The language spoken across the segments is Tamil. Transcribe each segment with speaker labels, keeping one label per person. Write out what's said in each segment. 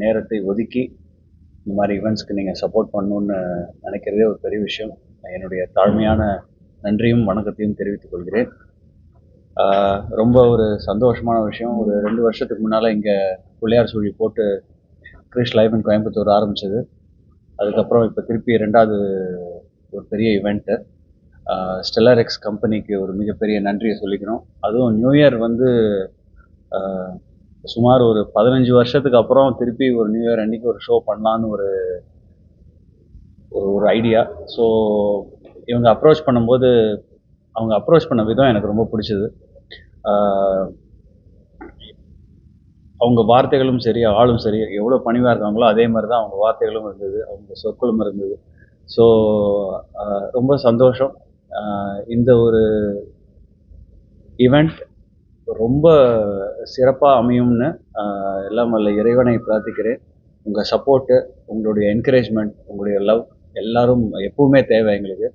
Speaker 1: நேரத்தை ஒதுக்கி இந்த மாதிரி ஈவெண்ட்ஸ்க்கு நீங்கள் சப்போர்ட் பண்ணணுன்னு நினைக்கிறதே ஒரு பெரிய விஷயம். என்னுடைய தாழ்மையான நன்றியும் வணக்கத்தையும் தெரிவித்துக் கொள்கிறேன். ரொம்ப ஒரு சந்தோஷமான விஷயம். ஒரு ரெண்டு வருஷத்துக்கு முன்னால் இங்கே பிள்ளையார் சூழி போட்டு கிரிஷ் லைவ் இன் கோயம்புத்தூர் ஆரம்பித்தது அதுக்கப்புறம் இப்போ திருப்பி ரெண்டாவது ஒரு பெரிய இவெண்ட்டு ஸ்டெல்லர் எக்ஸ் கம்பெனிக்கு ஒரு மிகப்பெரிய நன்றியை சொல்லிக்கணும். அதுவும் நியூ இயர் வந்து சுமார் ஒரு பதினஞ்சு வருஷத்துக்கு அப்புறம் திருப்பி ஒரு நியூ இயர் அன்னைக்கு ஒரு ஷோ பண்ணலான்னு ஒரு ஒரு ஒரு ஐடியா ஸோ இவங்க அப்ரோச் பண்ணும்போது அவங்க அப்ரோச் பண்ண விதம் எனக்கு ரொம்ப பிடிச்சது. அவங்க வார்த்தைகளும் சரி ஆளும் சரி எவ்வளோ பணிவாக இருக்காங்களோ அதே மாதிரி தான் அவங்க வார்த்தைகளும் இருந்தது அவங்க சொற்களும் இருந்தது. ஸோ ரொம்ப சந்தோஷம். இந்த ஒரு ஈவெண்ட் ரொம்ப சிறப்பாக அமையும்னு எல்லாம் வல்ல இறைவனை பிரார்த்திக்கிறேன். உங்கள் சப்போர்ட்டு உங்களுடைய என்கரேஜ்மெண்ட் உங்களுடைய லவ் எல்லாரும் எப்பவுமே தேவை எங்களுக்கு.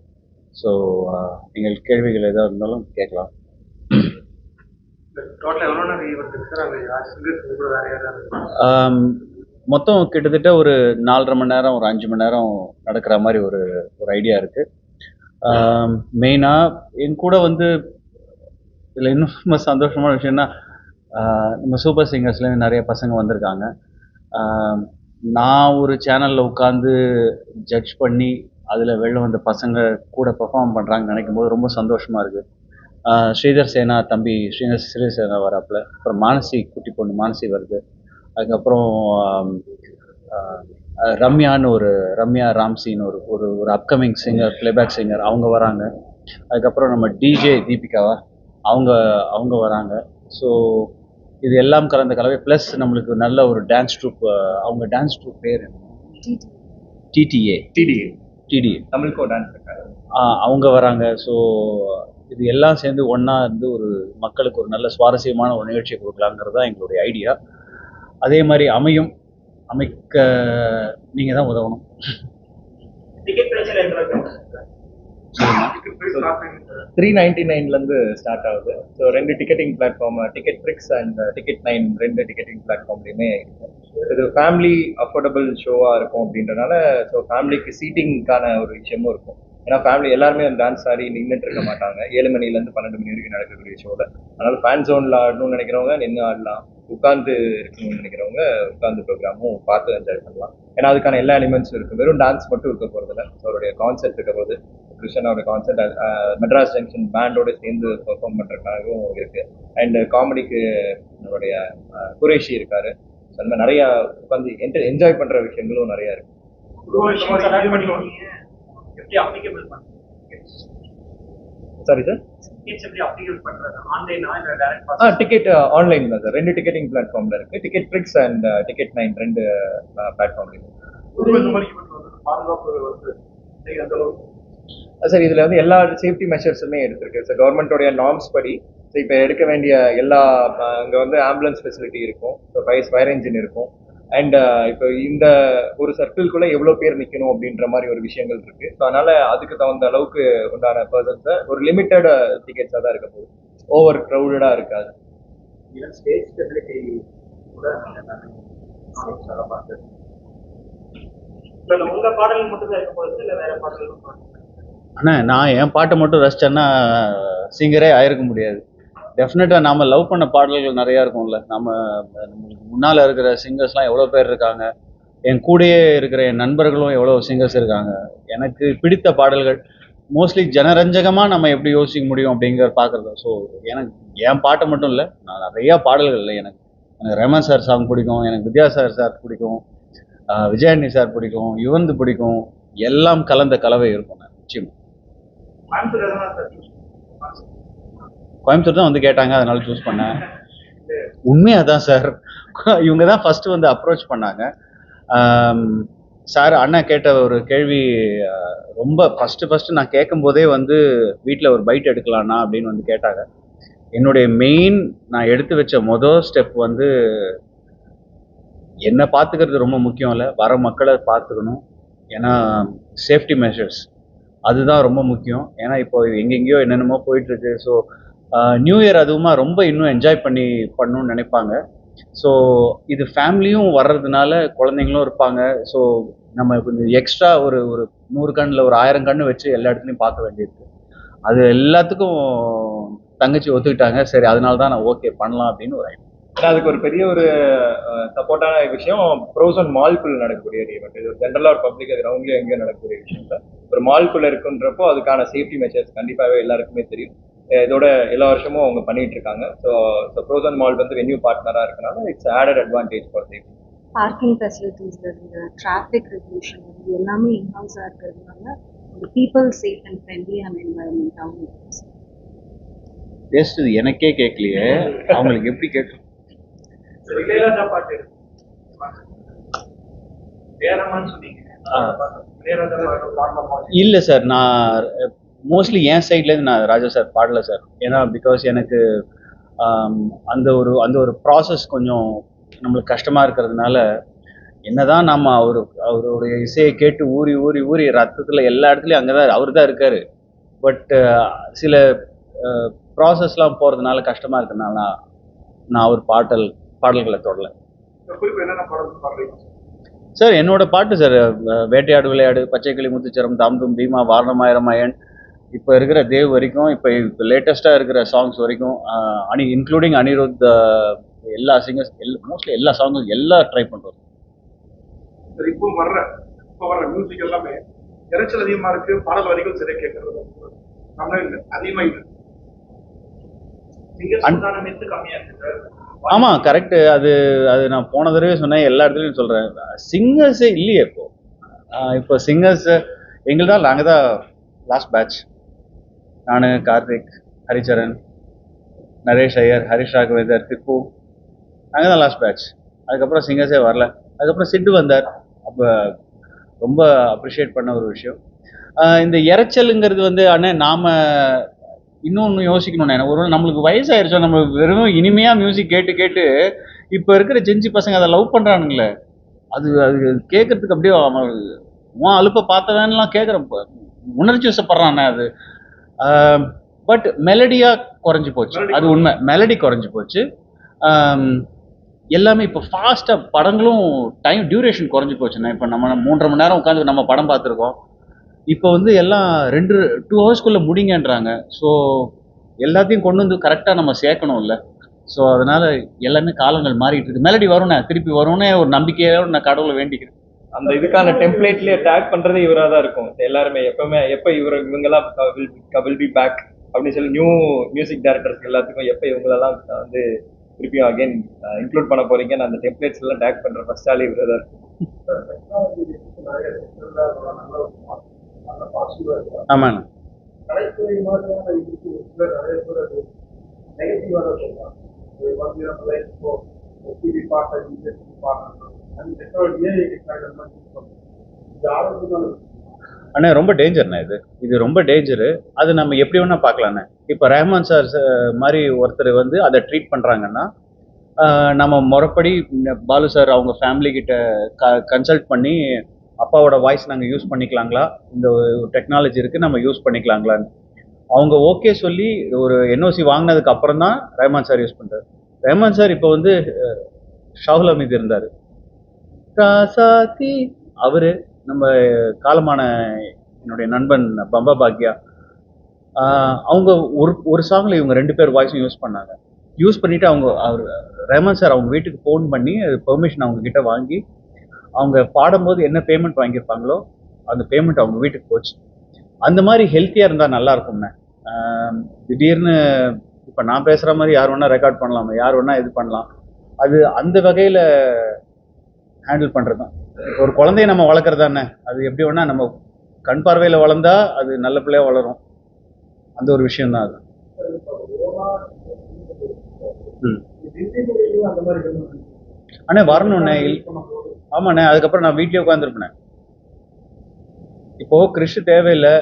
Speaker 1: ஸோ நீங்கள் கேள்விகள் எதாக இருந்தாலும் கேட்கலாம். மொத்தம் கிட்டத்தட்ட ஒரு நாலரை மணி நேரம் ஒரு அஞ்சு மணி நேரம் நடக்கிற மாதிரி ஒரு ஒரு ஐடியா இருக்குது மெயினாக என் கூட வந்து இதில் இன்னும் சந்தோஷமான விஷயம்னா நம்ம சூப்பர் சிங்கர்ஸ்லேருந்து நிறைய பசங்க வந்திருக்காங்க. நான் ஒரு சேனலில் உட்காந்து ஜட்ஜ் பண்ணி அதில் வெளில வந்த பசங்க கூட பெர்ஃபார்ம் பண்ணுறாங்கன்னு நினைக்கும் போது ரொம்ப சந்தோஷமாக இருக்குது ஸ்ரீதர் சேனா தம்பி ஸ்ரீதர் ஸ்ரீதர் சேனா வராப்புல. அப்புறம் மானசி குட்டி பொண்ணு மானசி வருது. அதுக்கப்புறம் ரம்யான்னு ஒரு ரம்யா ராம்சின்னு ஒரு ஒரு ஒரு அப்கமிங் சிங்கர் ப்ளேபேக் சிங்கர் அவங்க வராங்க. அதுக்கப்புறம் நம்ம டிஜே தீபிகாவா அவங்க அவங்க வராங்க. ஸோ இது எல்லாம் கலந்த கலவை ப்ளஸ் நம்மளுக்கு நல்ல ஒரு டான்ஸ் ட்ரூப் அவங்க டான்ஸ் ட்ரூப் பேர் டிடிஏ
Speaker 2: டிடிஏ
Speaker 1: டிடிஏ
Speaker 2: தமிழ்கோ டான்ஸ்
Speaker 1: அவங்க வராங்க. ஸோ இது எல்லாம் சேர்ந்து ஒன்றா இருந்து ஒரு மக்களுக்கு ஒரு நல்ல சுவாரஸ்யமான ஒரு நிகழ்ச்சியை கொடுக்கலாங்கிறது தான் எங்களுடைய ஐடியா அதே மாதிரி அமையும் அமைக்க நீங்கள் தான் உதவணும்.
Speaker 3: த்ரீ நைன்டி நைன்லேருந்து ஸ்டார்ட் ஆகுது. ஸோ ரெண்டு ticketing platform ticket tricks and ticket nine ரெண்டு டிக்கெட்டிங் பிளாட்ஃபார்ம்லையுமே இது ஃபேமிலி அஃபோர்டபுள் ஷோவாக இருக்கும் அப்படின்றனால ஸோ ஃபேமிலிக்கு சீட்டிங்க்கான ஒரு விஷயமும் இருக்கும். ஏன்னா ஃபேமிலி எல்லாருமே அந்த டான்ஸ் ஆடி நின்றுட்டு இருக்க மாட்டாங்க. ஏழு மணிலேருந்து பன்னெண்டு மணி வரைக்கும் நடக்கக்கூடிய ஷோவில் அதனால ஃபேன் ஜோனில் ஆடணும்னு நினைக்கிறவங்க நின்று ஆடலாம். உட்காந்து இருக்கணும்னு நினைக்கிறவங்க உட்காந்து ப்ரோக்ராமும் பார்த்து என்ஜாய் பண்ணலாம். ஏன்னா அதுக்கான எல்லா எலிமெண்ட்ஸும் இருக்குது வெறும் டான்ஸ் மட்டும் இருக்க போகிறதில்ல ஸோ அவருடைய கான்செப்ட் இருக்க போது கிருஷ்ணனோட கான்செப்ட் மெட்ராஸ் ஜங்ஷன் பேண்டோட சேர்ந்து பெர்ஃபார்ம் பண்ணுறதுக்காகவும் இருக்குது அண்ட் காமெடிக்கு நம்மளுடைய அஹ், குரேஷி இருக்காரு. So, அந்த மாதிரி நிறையா உட்காந்து என்டர் என்ஜாய் பண்ணுற விஷயங்களும் நிறையா இருக்கு. சாரி சார் டிக்கெட் ஆன்லைன் தான் சார். ரெண்டு டிக்கெட்டிங் பிளாட்ஃபார்மில் இருக்குது ticket tricks and ticket nine ரெண்டு
Speaker 2: அந்த அளவுக்கு?
Speaker 3: சார் இதில் வந்து எல்லா சேஃப்டி மெஷர்ஸுமே எடுத்திருக்கு. சார் கவர்மெண்ட்டோடைய நார்ம்ஸ் படி இப்போ எடுக்க வேண்டிய எல்லா அங்கே வந்து ஆம்புலன்ஸ் ஃபெசிலிட்டி இருக்கும். ஸோ ஃபயர் இன்ஜின் இருக்கும். அண்ட் இப்போ இந்த ஒரு சர்க்கிள்குள்ளே எவ்வளோ பேர் நிற்கணும் அப்படின்ற மாதிரி ஒரு விஷயங்கள் இருக்கு. ஸோ அதனால அதுக்கு தகுந்த அளவுக்கு உண்டான பர்சன்ஸை ஒரு லிமிட்டட் டிக்கெட்ஸாக தான் இருக்க போகுது. ஓவர் க்ரௌடடாக இருக்காது.
Speaker 1: அண்ணா நான் என் பாட்டை மட்டும் ரசிச்சேன்னா சிங்கரே ஆயிருக்க முடியாது. டெஃபினட்டாக நாம் லவ் பண்ண பாடல்கள் நிறையா இருக்கும்ல. நம்ம நம்மளுக்கு முன்னால் இருக்கிற சிங்கர்ஸ்லாம் எவ்வளோ பேர் இருக்காங்க? என் கூடயே இருக்கிற என் நண்பர்களும் எவ்வளோ சிங்கர்ஸ் இருக்காங்க? எனக்கு பிடித்த பாடல்கள் மோஸ்ட்லி ஜனரஞ்சகமாக நம்ம எப்படி யோசிக்க முடியும் அப்படிங்கிற பார்க்குறது ஸோ எனக்கு என் பாட்டை மட்டும் இல்லை நான் நிறையா பாடல்கள் இல்லை. எனக்கு எனக்கு ரமன் சார் சாங் பிடிக்கும் எனக்கு வித்யா சார் சார் பிடிக்கும் ஆஹ் விஜயாண்டி சார் பிடிக்கும் யுவந்து பிடிக்கும் எல்லாம் கலந்த கலவை இருக்கும். நான் நிச்சயமா
Speaker 2: கோயம்புத்தூர் எதனா சார் choose பண்ணுங்க.
Speaker 1: கோயம்புத்தூர் தான் வந்து கேட்டாங்க அதனால சூஸ் பண்ணேன். உண்மையாக தான் சார் இவங்க தான் ஃபஸ்ட்டு வந்து அப்ரோச் பண்ணாங்க. சார் அண்ணா கேட்ட ஒரு கேள்வி ரொம்ப ஃபஸ்ட்டு ஃபஸ்ட்டு நான் கேட்கும்போதே வந்து வீட்டில் ஒரு பைட் எடுக்கலான்னா அப்படின்னு வந்து கேட்டாங்க. என்னுடைய மெயின் நான் எடுத்து வச்ச மொதல் ஸ்டெப் வந்து என்னை பார்த்துக்கிறது ரொம்ப முக்கியம் இல்லை. வர மக்களை பார்த்துக்கணும் ஏன்னா சேஃப்டி மெஷர்ஸ் அதுதான் ரொம்ப முக்கியம். ஏன்னா இப்போ எங்கெங்கேயோ என்னென்னமோ போயிட்டுருக்கு. ஸோ நியூ இயர் அதுவுமா ரொம்ப இன்னும் என்ஜாய் பண்ணி பண்ணணும்னு நினைப்பாங்க. ஸோ இது ஃபேமிலியும் வர்றதுனால குழந்தைங்களும் இருப்பாங்க. ஸோ நம்ம கொஞ்சம் எக்ஸ்ட்ரா ஒரு ஒரு நூறு கண்ணில் ஒரு ஆயிரம் கண்ணு வச்சு எல்லா இடத்துலையும் பார்க்க வேண்டியிருக்கு. அது எல்லாத்துக்கும் தங்கச்சி ஒத்துக்கிட்டாங்க. சரி அதனால தான் நான் ஓகே பண்ணலாம் அப்படின்னு ஒரு
Speaker 3: ஏன்னா அதுக்கு ஒரு பெரிய ஒரு சப்போர்ட்டான விஷயம் ப்ரோசன் மால்குள்ள நடக்கக்கூடிய ஒரு ஈவெண்ட் இது ஜென்ரலாக ஒரு பப்ளிக் கிரவுண்ட்லேயே எங்கேயும் நடக்கக்கூடிய விஷயம் இல்லை. ஒரு மால்குள்ள இருக்குன்றப்போ அதுக்கான சேஃப்டி மெஷர்ஸ் கண்டிப்பாகவே எல்லாருக்குமே தெரியும். இதோட எல்லா வருஷமும் அவங்க பண்ணிட்டு இருக்காங்க. ஸோ ஸோ ப்ரோசன் மால் வந்து வென்யூ பார்ட்னராக இருக்கனால it's added advantage for safety
Speaker 4: parking ஃபெசிலிட்டிஸ்ல இருந்து டிராஃபிக் ரெகுலேஷன் இது எல்லாமே இன்ஹவுஸாக இருக்கிறதுனால ஒரு people safe and friendly and என்வரன்மெண்ட்டாகவும் இருக்கும்
Speaker 1: பேசுறது எனக்கே கேட்கலையே அவங்களுக்கு எப்படி கேட்கும் இல்லை சார் நான் மோஸ்ட்லி என் சைட்லேருந்து நான் ராஜா சார் பாடலை சார் ஏன்னா பிகாஸ் எனக்கு அந்த ஒரு அந்த ஒரு ப்ராசஸ் கொஞ்சம் நம்மளுக்கு கஷ்டமாக இருக்கிறதுனால என்னதான் நம்ம அவர் அவருடைய இசையை கேட்டு ஊறி ஊறி ஊறி ரத்தத்தில் எல்லா இடத்துலையும் அங்கே தான் அவர் தான் இருக்கார் பட் சில ப்ராசஸ்லாம் போகிறதுனால கஷ்டமாக இருக்கிறதுனால நான் நான் அவர் பாட்டல் பாடல்களை தொடல. சார் என்னோட பாட்டு சார் வேட்டையாடு விளையாடு பச்சைக்கிளி முத்துச்சரம் தாம்தும் பீமா வாரணமாயிரமாயன் இப்போ இருக்கிற தேவ் வரைக்கும் இப்போ இப்போ லேட்டஸ்ட்டாக இருக்கிற சாங்ஸ் வரைக்கும் அனி இன்க்ளூடிங் அனிருத் எல்லா சிங்கர்ஸ் எல்லா மோஸ்ட்லி எல்லா சாங்கும் எல்லாம் ட்ரை பண்ணுறோம்
Speaker 2: இப்போ வர்ற இப்போ வர்ற மியூசிக் எல்லாமே இறைச்சல் அதிகமா இருக்கு பாடல் வரிகள் சரியா கேட்கறது தமிழ் இல்லை அதிகமா இல்லை.
Speaker 1: ஆமாம் கரெக்டு அது அது நான் போன தடவை சொன்னேன் எல்லா இடத்துலையும் சொல்கிறேன் சிங்கர்ஸே இல்லையே இப்போ. இப்போ சிங்கர்ஸ் எங்களுக்கு தான் நாங்கள் தான் லாஸ்ட் பேட்ச் நான் கார்த்திக் ஹரிச்சரன் நரேஷ் ஐயர் ஹரிஷ் ராகவேந்தர் திப்பு. நாங்கள் தான் லாஸ்ட் பேட்ச் அதுக்கப்புறம் சிங்கர்ஸே வரல. அதுக்கப்புறம் சிட்டு வந்தார். அப்போ ரொம்ப அப்ரிஷியேட் பண்ண ஒரு விஷயம். இந்த இறைச்சலுங்கிறது வந்து அண்ணே நாம் இன்னொன்று யோசிக்கணும்ண்ணே ஒரு நம்மளுக்கு வயசாயிருச்சோம் நம்ம வெறும் இனிமையாக மியூசிக் கேட்டு கேட்டு இப்போ இருக்கிற ஜெஞ்சி பசங்க அதை லவ் பண்ணுறானுங்களே அது அது கேட்கறதுக்கு அப்படியே அவன் உன் அலுப்பை பார்த்தவன்லாம் கேட்குற உணர்ச்சி வசப்படுறானே அது. பட் மெலடியாக குறைஞ்சி போச்சு. அது உண்மை. மெலடி குறைஞ்சி போச்சு. ஆம், எல்லாமே இப்போ ஃபாஸ்ட்டாக படங்களும் டைம் டியூரேஷன் குறைஞ்சி போச்சுண்ணே. இப்போ நம்ம மூன்றரை மணி நேரம் உட்காந்து நம்ம படம் பார்த்துருக்கோம். இப்போ வந்து எல்லாம் ரெண்டு டூ ஹவர்ஸ்க்குள்ளே முடிங்கன்றாங்க. ஸோ எல்லாத்தையும் கொண்டு வந்து கரெக்டாக நம்ம சேர்க்கணும்ல. ஸோ அதனால எல்லாமே காலங்கள் மாறிட்டு இருக்கு. மெலடி வரும்ண்ணே. திருப்பி வரும்னே ஒரு நம்பிக்கையோட நான் கடவுளை வேண்டிக்கிறேன்.
Speaker 3: அந்த இதுக்கான டெம்ப்ளேட்லயே டேக் பண்றதே இவரா தான் இருக்கும் எல்லாருமே எப்பவுமே எப்ப இவர் இவங்கெல்லாம் வில் பி பேக் அப்படின்னு சொல்லி நியூ மியூசிக் டைரக்டர்ஸ் எல்லாத்துக்கும் எப்ப இவங்களெல்லாம் வந்து திருப்பியும் அகைன் இன்க்ளூட் பண்ண போறீங்கன்னு அந்த டெம்ப்ளேட்ஸ் எல்லாம் டேக் பண்ற ஃபர்ஸ்ட் ஆளே இவரா தான் இருக்கும்
Speaker 1: ஆமாண்ணே
Speaker 2: அது நெகட்டிவாக
Speaker 1: அண்ணா ரொம்ப டேஞ்சர்ண்ணா இது. இது ரொம்ப டேஞ்சரு அது நம்ம எப்படி வேணா பார்க்கலாண்ணே இப்போ ரஹ்மான் சார் மாதிரி ஒருத்தர் வந்து அதை ட்ரீட் பண்ணுறாங்கன்னா நம்ம முறைப்படி பாலு சார் அவங்க ஃபேமிலி கிட்ட க கன்சல்ட் பண்ணி அப்பாவோட வாய்ஸ் நாங்கள் யூஸ் பண்ணிக்கலாங்களா? இந்த டெக்னாலஜி இருக்குது நம்ம யூஸ் பண்ணிக்கலாங்களான்னு. அவங்க ஓகே சொல்லி ஒரு என்ஓசி வாங்கினதுக்கு அப்புறம் தான் ரஹ்மான் சார் யூஸ் பண்ணுறாரு ரஹ்மான் சார் இப்போ வந்து அஹ், ஷாகுல் இருந்தார். ராசாத்தி அவரு நம்ம காலமான என்னுடைய நண்பன் பம்பா பாக்யா. அவங்க ஒரு ஒரு சாங்ல இவங்க ரெண்டு பேர் வாய்ஸும் யூஸ் பண்ணாங்க. யூஸ் பண்ணிவிட்டு அவங்க அவர் ரேமன் சார் அவங்க வீட்டுக்கு ஃபோன் பண்ணி பெர்மிஷன் அவங்க கிட்ட வாங்கி அவங்க பாடும்போது என்ன பேமெண்ட் வாங்கியிருப்பாங்களோ அந்த பேமெண்ட் அவங்க வீட்டுக்கு போச்சு. அந்த மாதிரி ஹெல்த்தியாக இருந்தால் நல்லா இருக்கும்ண்ணே திடீர்னு இப்போ நான் பேசுகிற மாதிரி யார் வேணால் ரெக்கார்ட் பண்ணலாமா யார் வேணால் இது பண்ணலாம். அது அந்த வகையில் ஹேண்டில் பண்ணுறது தான் ஒரு குழந்தைய நம்ம வளர்க்குறது தானே அது எப்படி வேணால் நம்ம கண் பார்வையில் வளர்ந்தா அது நல்ல பிள்ளையா வளரும். அந்த ஒரு விஷயம் தான் அது. ம். அண்ணே வரணுண்ணே இல் ஆமாண்ணே அதுக்கப்புறம் நான் வீட்லேயே உட்காந்துருப்பேன் இப்போ கிறிஷ் தேவையில்லை.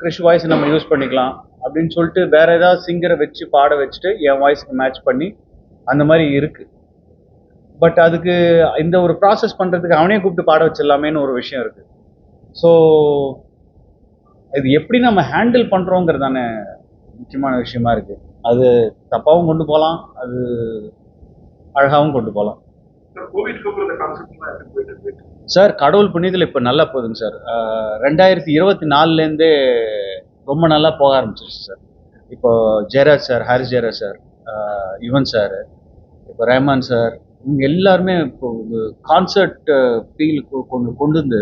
Speaker 1: கிறிஷ் வாய்ஸ் நம்ம யூஸ் பண்ணிக்கலாம். அப்படின்னு சொல்லிட்டு வேற ஏதாவது சிங்கரை வச்சு பாட வச்சுட்டு என் வாய்ஸ்க்கு மேட்ச் பண்ணி அந்த மாதிரி இருக்கு. பட் அதுக்கு இந்த ஒரு ப்ராசஸ் பண்ணுறதுக்கு அவனே கூப்பிட்டு பாட வச்சிடலாமேன்னு ஒரு விஷயம் இருக்குது ஸோ இது எப்படி நம்ம ஹேண்டில் பண்ணுறோங்கிறது தானே முக்கியமான விஷயமா இருக்குது அது தப்பாகவும் கொண்டு போகலாம் அது அழகாகவும் கொண்டு போகலாம்
Speaker 2: சார்
Speaker 1: கடவுள் புண்ணியத்தில் இப்போ நல்லா போகுதுங்க சார் ரெண்டாயிரத்தி இருபத்தி நாலுலேருந்தே ரொம்ப நல்லா போக ஆரம்பிச்சிருச்சு சார் இப்போ Jayaraj sir Harris Jayaraj sir Yuvan sir இப்போ ரஹ்மான் சார் இவங்க எல்லாருமே இப்போ கான்சர்ட் ஃபீல் கொண்டு கொண்டு வந்து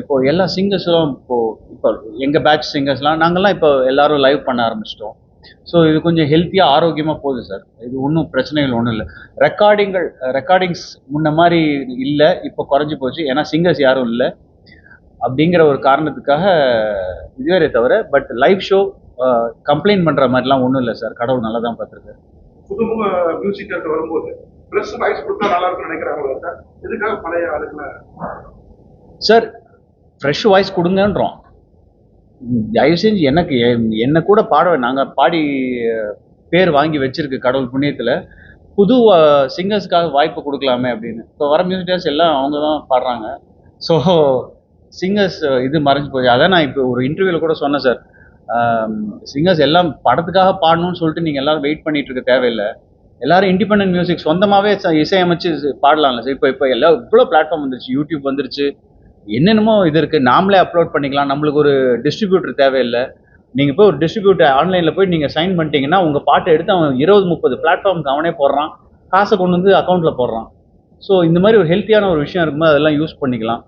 Speaker 1: இப்போ எல்லா சிங்கர்ஸ்லாம் இப்போ இப்போ எங்கள் பேட்ச் சிங்கர்ஸ்லாம் நாங்கள்லாம் இப்போ எல்லாரும் லைவ் பண்ண ஆரம்பிச்சிட்டோம். ஸோ இது கொஞ்சம் ஹெல்த்தியாக ஆரோக்கியமாக போகுது சார் இது ஒன்றும் பிரச்சனைகள் ஒன்றும் இல்லை. ரெக்கார்டிங்கள் ரெக்கார்டிங்ஸ் முன்ன மாதிரி இல்லை இப்போ குறைஞ்சி போச்சு. ஏன்னா சிங்கர்ஸ் யாரும் இல்லை. அப்படிங்கிற ஒரு காரணத்துக்காக இதுவரை தவிர பட் லைவ் ஷோ கம்ப்ளைண்ட் பண்ணுற மாதிரிலாம் ஒன்றும் இல்லை சார் கடவுள் நல்லா தான் பார்த்துருக்கு
Speaker 2: புதுமுக மியூசிக் வரும்போது ப்ளஸ் வாய்ஸ் கொடுத்தா நல்லா இருக்கும்னு நினைக்கிறாங்களா சார் இதுக்காக பழைய ஆளுங்களை
Speaker 1: சார் ஃப்ரெஷ் வாய்ஸ் கொடுங்கன்றோம். தயவு செஞ்சு எனக்கு என்னை என்ன கூட பாட நாங்கள் பாடி பேர் வாங்கி வச்சிருக்கு கடவுள் புண்ணியத்தில். புது சிங்கர்ஸ்க்காக வாய்ப்பு கொடுக்கலாமே அப்படின்னு. இப்போ வர மியூசிக்கர்ஸ் எல்லாம் அவங்க தான் பாடுறாங்க. ஸோ சிங்கர்ஸ் இது மறைஞ்சு போச்சு. அதான் நான் இப்போ ஒரு இன்டர்வியூவில் கூட சொன்னேன் சார் சிங்கர்ஸ் எல்லாம் படத்துக்காக பாடணும்னு சொல்லிட்டு நீங்கள் எல்லாம் வெயிட் பண்ணிட்டு இருக்க தேவையில்லை. எல்லாரும் இண்டிபெண்டன்ட் மியூசிக் சொந்தமாகவே இசையமைச்சு பாடலாம்ல சார் இப்போ இப்போ எல்லாம் இவ்வளோ பிளாட்ஃபார்ம் வந்துருச்சு யூடியூப் வந்துருச்சு. என்னென்னமோ இது இருக்குது நாமளே அப்லோட் பண்ணிக்கலாம். நம்மளுக்கு ஒரு டிஸ்ட்ரிபியூட்டர் தேவையில்லை. நீங்கள் போய் ஒரு டிஸ்ட்ரிபியூட்டர் ஆன்லைனில் போய் நீங்கள் சைன் பண்ணிட்டீங்கன்னா உங்கள் பாட்டை எடுத்து அவன் இருபது முப்பது பிளாட்ஃபார்முக்கு அவனே போடுறான். காசை கொண்டு வந்து அக்கௌண்ட்டில் போடுறான். ஸோ இந்த மாதிரி ஒரு ஹெல்த்தியான ஒரு விஷயம் இருக்கும்போது அதெல்லாம் யூஸ் பண்ணிக்கலாம்.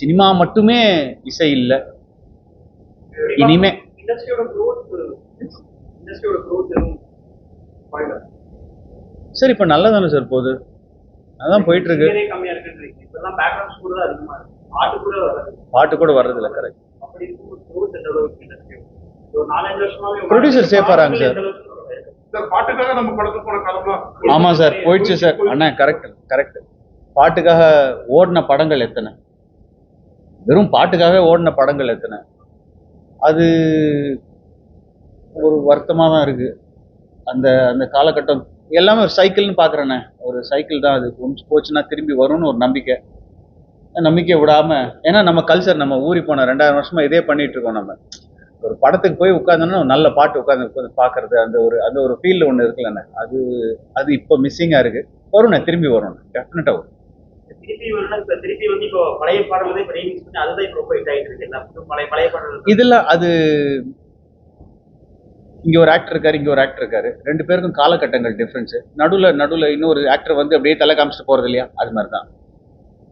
Speaker 1: சினிமா மட்டுமே இசை இல்லை. இனிமே
Speaker 2: இண்டஸ்ட்ரியோட
Speaker 1: சார் இப்போ நல்லா தானே சார் போகுது? அதான் போயிட்டு இருக்கு. பாட்டு கூட வர்றதில்ல கரெக்ட் safe ஆறாங்க சார். ஆமாம் சார் போயிடுச்சு சார் அண்ணா கரெக்ட் கரெக்ட் பாட்டுக்காக ஓடின படங்கள் எத்தனை? வெறும் பாட்டுக்காக ஓடின படங்கள் எத்தனை? அது ஒரு வருத்தமாக தான் இருக்கு. அந்த அந்த காலகட்டம் எல்லாமே ஒரு சைக்கிள்னு பார்க்குறேண்ணே ஒரு சைக்கிள் தான் அது. கொஞ்சம் போச்சுன்னா திரும்பி வரும்னு ஒரு நம்பிக்கை. அந்த நம்பிக்கையை விடாம ஏன்னா நம்ம கல்ச்சர் நம்ம ஊறி போன ரெண்டாயிரம் வருஷமா இதே பண்ணிட்டு இருக்கோம் நம்ம. ஒரு படத்துக்கு போய் உட்காந்தோன்னா நல்ல பாட்டு உட்காந்து உட்காந்து பார்க்கறது அந்த ஒரு அந்த ஒரு ஃபீல்டு ஒன்று இருக்குல்லண்ணே. அது அது இப்போ மிஸ்ஸிங்காக இருக்கு. வரும்ண்ணே திரும்பி வரும். டெஃபினட்டாக வரும் இதில் அது இங்கே ஒரு ஆக்டர் இருக்காரு இங்கே ஒரு ஆக்டர் இருக்காரு. ரெண்டு பேருக்கும் காலகட்டங்கள் டிஃப்ரென்ஸு நடுவில் நடுவில் இன்னொரு ஆக்டர் வந்து அப்படியே தலை காமிச்சிட்டு போகிறது இல்லையா? அது மாதிரி தான்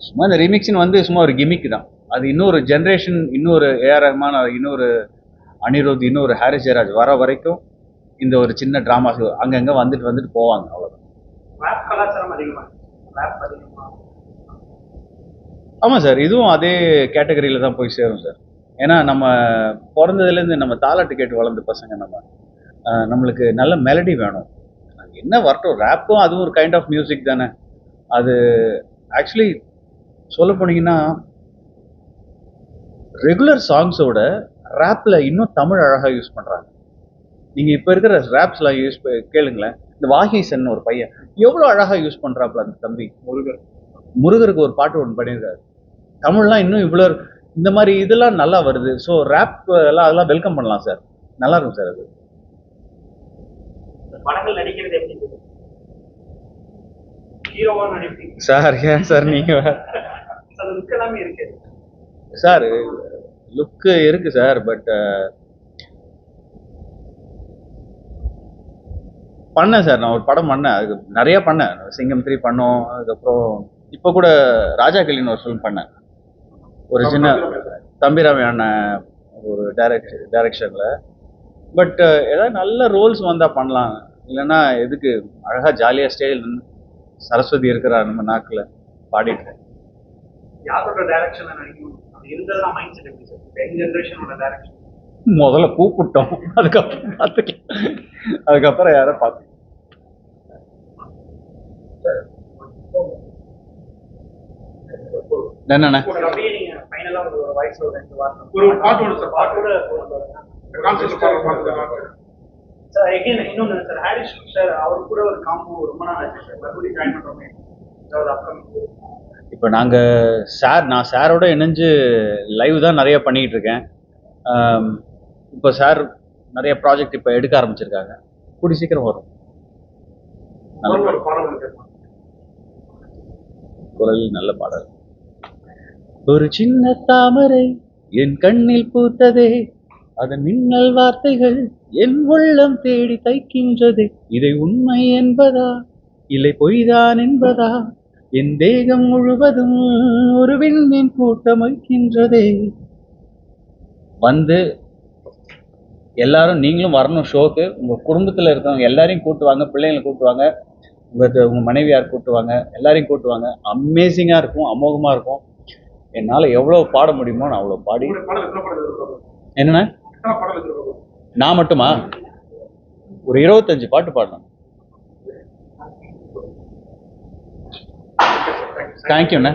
Speaker 1: சும்மா இந்த ரீமிக்ஸ்னு வந்து சும்மா ஒரு கிமிக் தான். அது இன்னொரு ஜென்ரேஷன் இன்னொரு ஏஆர் ரஹ்மான் இன்னொரு அனிருத் இன்னொரு ஹாரிஸ் ஜெயராஜ் வர வரைக்கும் இந்த ஒரு சின்ன ட்ராமாஸ் அங்கங்கே வந்துட்டு வந்துட்டு போவாங்க அவ்வளோதான் ஆமாம் சார் இதுவும் அதே கேட்டகரியில் தான் போய் சேரும் சார். ஏன்னா நம்ம பிறந்ததுலேருந்து நம்ம தாலாட்டு கேட்டு வளர்ந்த பசங்க நம்ம. நம்மளுக்கு நல்ல மெலடி வேணும். என்ன வரட்டும் ரேப்பும் அதுவும் ஒரு கைண்ட் ஆஃப் மியூசிக் தானே. அது ஆக்சுவலி சொல்ல போனீங்கன்னா ரெகுலர் சாங்ஸோட ரேப்பில் இன்னும் தமிழ் அழகாக யூஸ் பண்ணுறாங்க நீங்கள் இப்போ இருக்கிற ரேப்ஸ்லாம் யூஸ் கேளுங்களேன். இந்த வாகீசன் ஒரு பையன் எவ்வளோ அழகாக யூஸ் பண்ணுறாப்புல அந்த தம்பி? முருகர். முருகருக்கு ஒரு பாட்டு ஒன்று பண்ணியிருக்காரு தமிழ்லாம் இன்னும் இவ்வளோ இந்த மாதிரி இதெல்லாம் நல்லா வருது. ஸோ ரேப் எல்லாம் அதெல்லாம் வெல்கம் பண்ணலாம் சார் நல்லா இருக்கும் சார் அது.
Speaker 5: படங்கள் நடிக்கிறது எப்படி இருக்கு? ஹீரோவா நடிப்பீங்க?
Speaker 1: சார் ஏன் சார்
Speaker 5: லுக் எல்லாமே இருக்கு.
Speaker 1: சார் லுக்கு இருக்கு சார் பட் பண்ணேன் சார் நான் ஒரு படம் பண்ணேன். அதுக்கு நிறைய பண்ணேன். சிங்கம் த்ரீ பண்ணோம் அதுக்கப்புறம் இப்போ கூட ராஜா கிளின்னு ஒரு ஃபிலிம் பண்ணேன். ஒரு சின்ன தம்பிராமி அண்ணன் ஒரு டைரக்ட் டைரக்ஷனில் பட் ஏதாவது நல்ல ரோல்ஸ் வந்தால் பண்ணலாம். இல்லைன்னா எதுக்கு? அழகாக ஜாலியாக ஸ்டேஜில் நின்று சரஸ்வதி இருக்கிறா நம்ம நாக்கில் பாடிட்டு முதல்ல கூப்பிட்டோம். அதுக்கப்புறம் பார்த்துக்கலாம். அதுக்கப்புறம் யாரோ பார்த்து என்னண்ணே?
Speaker 5: அப்படியே நீங்க ஃபைனலா ஒரு
Speaker 2: பாட்டு பாட்டு.
Speaker 5: சார் எகைன் இன்னொன்று சார் ஹாரிஸ் சார் அவர் கூட ஒரு காம்போ ரொம்ப நாள் ஆச்சு சார் மறுபடியும் ஜாயின் பண்றோமே. ஏதாவது அப்கமிங்
Speaker 1: இப்போ நாங்கள் சார் நான் சாரோட இணைஞ்சு லைவ் தான் நிறைய பண்ணிக்கிட்டு இருக்கேன். இப்போ சார் நிறைய ப்ராஜெக்ட் இப்போ எடுக்க ஆரம்பிச்சிருக்காங்க. கூடி சீக்கிரம் வரும்.
Speaker 2: நல்ல
Speaker 1: குரல் நல்ல பாடல். ஒரு சின்ன தாமரை என் கண்ணில் பூத்ததே. அதன் மின்னல் வார்த்தைகள் என் உள்ளம் தேடி தைக்கின்றதே. இதை உண்மை என்பதா? இல்லை பொய்தான் என்பதா? என் தேகம் முழுவதும் ஒரு விண்மீன் கூட்டம் வைக்கின்றதே வந்து எல்லாரும் நீங்களும் வரணும் ஷோக்கு. உங்க குடும்பத்துல இருக்கவங்க எல்லாரையும் கூட்டுவாங்க பிள்ளைங்களை கூட்டுவாங்க உங்க உங்க மனைவியார் கூட்டுவாங்க எல்லாரையும் கூட்டுவாங்க. அமேசிங்கா இருக்கும் அமோகமா இருக்கும். என்னால எவ்வளவு பாட முடியுமோ நான் அவ்வளவு பாடி.
Speaker 2: உங்களுடைய
Speaker 1: நான் மட்டுமா? ஒரு இருபத்தஞ்சு பாட்டு பாடணும் தேங்க்யூண்ணே